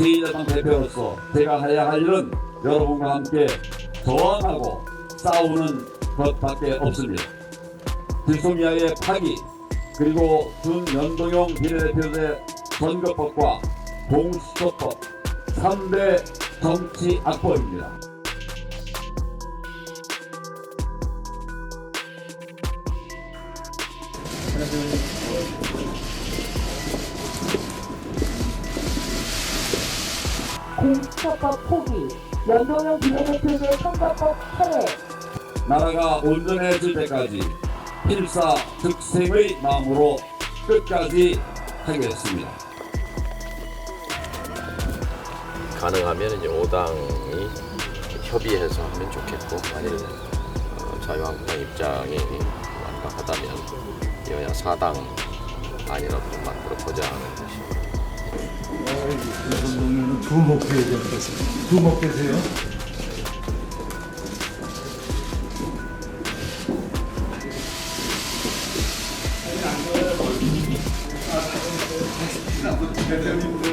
제2야당 대표로서 제가 해야 할 일은 여러분과 함께 저항하고 싸우는 것밖에 없습니다. 들송이야의 파기 그리고 준연동형 비례대표제 선거법과 공수처법 3대 정치 악법입니다. 공수처법 포기, 연동형 비례대표제 선거법 폐해, 나라가 온전해질 때까지 필사 득생의 마음으로 끝까지 하겠습니다. 가능하면 이제 5당이 협의해서 하면 좋겠고 만일 어, 자유한국당 입장이 완박하다면 여야 4당 안이라도 좀 만들어 보자 하는 것 이 두목 얘기하겠습니다. 두목 되세요? 대표님